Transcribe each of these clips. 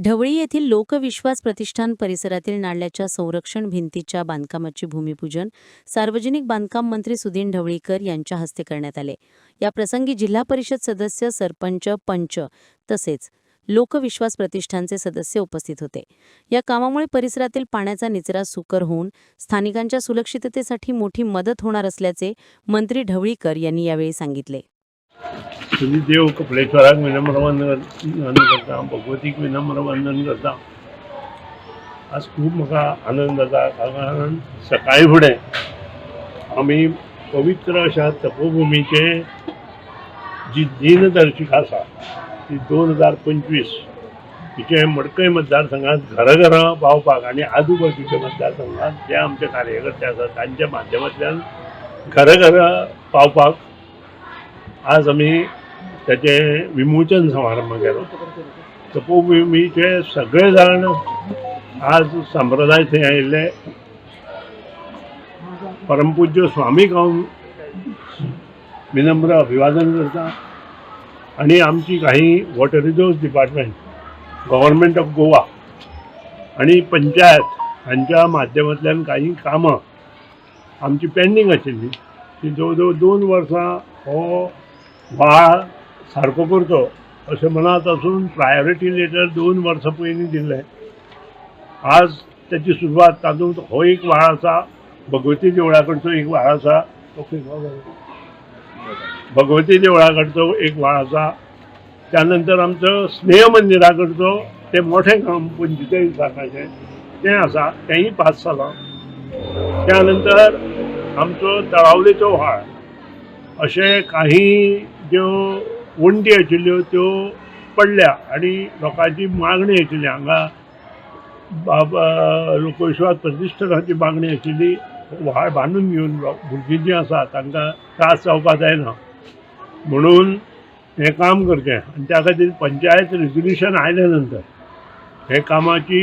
ढवळी येथील लोकविश्वास प्रतिष्ठान परिसरातील नाल्याच्या संरक्षण भिंतीच्या बांधकामाचे भूमिपूजन सार्वजनिक बांधकाम मंत्री सुदीन ढवळीकर यांच्या हस्ते करण्यात आले. या प्रसंगी जिल्हा परिषद सदस्य सरपंच पंच तसेच लोकविश्वास प्रतिष्ठानचे सदस्य उपस्थित होते. या कामामुळे परिसरातील पाण्याचा निचरा सुकर होऊन स्थानिकांच्या सुरक्षिततेसाठी मोठी मदत होणार असल्याचे मंत्री ढवळीकर यांनी यावेळी सांगितले. तुमी देव कपलेश्वराक विनम्र वंदन करता भगवतीक विनम्र वंदन करता। आज खूब म्हाका आनंद जाता कारण सकाळी फुडें आमी पवित्र अशा तपोभुमीचे जी दिनदर्शिका आसा ती दोन हजार पंचवीस तिचे मडकय मतदारसंघात घराघरा पावपाक आनी आजूबाजूच्या मतदारसंघात जे आमचे कार्यकर्ते आसात तांच्या माध्यमांतल्यान घराघरा पावपाक आज आमी त्याचे विमोचन समारंभ केलो. तपोभुमीचे सगळे जाण आज संप्रदाय थंय आयिल्ले परमपूज्य स्वामीक हांव विनम्र अभिवादन करता आनी आमची काही water resource department government of Goa आनी पंचायत हांच्या माध्यमांतल्यान काही कामां आमची पेंडींग आशिल्ली ती जवळ जवळ दोन वर्सां हो व्हाळ सारको करचो अशें मनात आसून प्रायोरिटी लेटर दोन वर्सां पयलीं दिल्लें आज त्याची सुरवात तातूंत हो एक व्हाळ आसा भगवती देवळा कडचो एक व्हाळ आसा भगवती देवळा कडचो एक व्हाळ आसा त्यानंतर आमचो स्नेह मंदिरा कडचो तें मोठें काम पंचेचाळीस लाखाचें तें आसा तेंय पास जालां त्यानंतर आमचो तळावलेचो व्हाळ. अशे काही ज्यो वणटी आशिल्ल्यो त्यो पडल्या आनी लोकांची मागणी आशिल्ली हांगा लोकविश्वास प्रतिश्ठानाची मागणी आशिल्ली व्हाळ बांदून घेवन भुरगीं जीं आसा तांकां त्रास जावपाक जायना. म्हणून हें काम करचें. आनी त्या खातीर पंचायत रेजोल्युशन आयल्या नंतर हे कामाची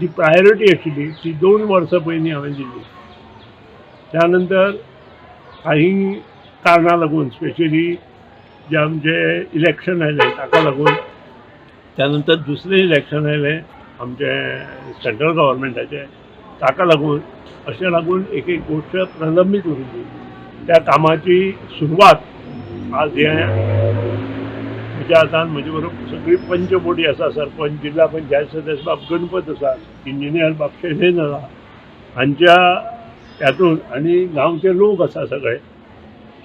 जी प्रायोरिटी आशिल्ली ती दोन वर्सां पयलीं हांवें दिल्ली. त्यानंतर काही कारणां लागून स्पेशली जे आमचे इलेक्शन आयलें ताका लागून. त्यानंतर दुसरें इलेक्शन आयलें आमचे सेंट्रल गव्हर्मेंटाचें ताका लागून. अशें लागून एक एक गोश्ट प्रलंबीत उरली त्या कामाची सुरवात आज हे म्हज्या हातान म्हजे बरोबर सगळी पंचपोटी आसा सरपंच जिल्हा पंचायत सदस्य बाब गणपत आसा इंजिनियर बाब शैलेन आसा हांच्या हातून आनी गांवचे लोक आसा सगळे.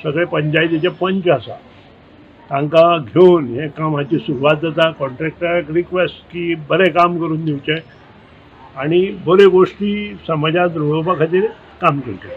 सगळे पंचायतीचे पंच आसा तांकां घेवन हे कामाची सुरवात जाता. कॉन्ट्रॅक्टराक रिक्वेस्ट की बरें काम करून दिवचें आनी बऱ्यो गोश्टी समाजांत रुळोवपा खातीर काम करचें.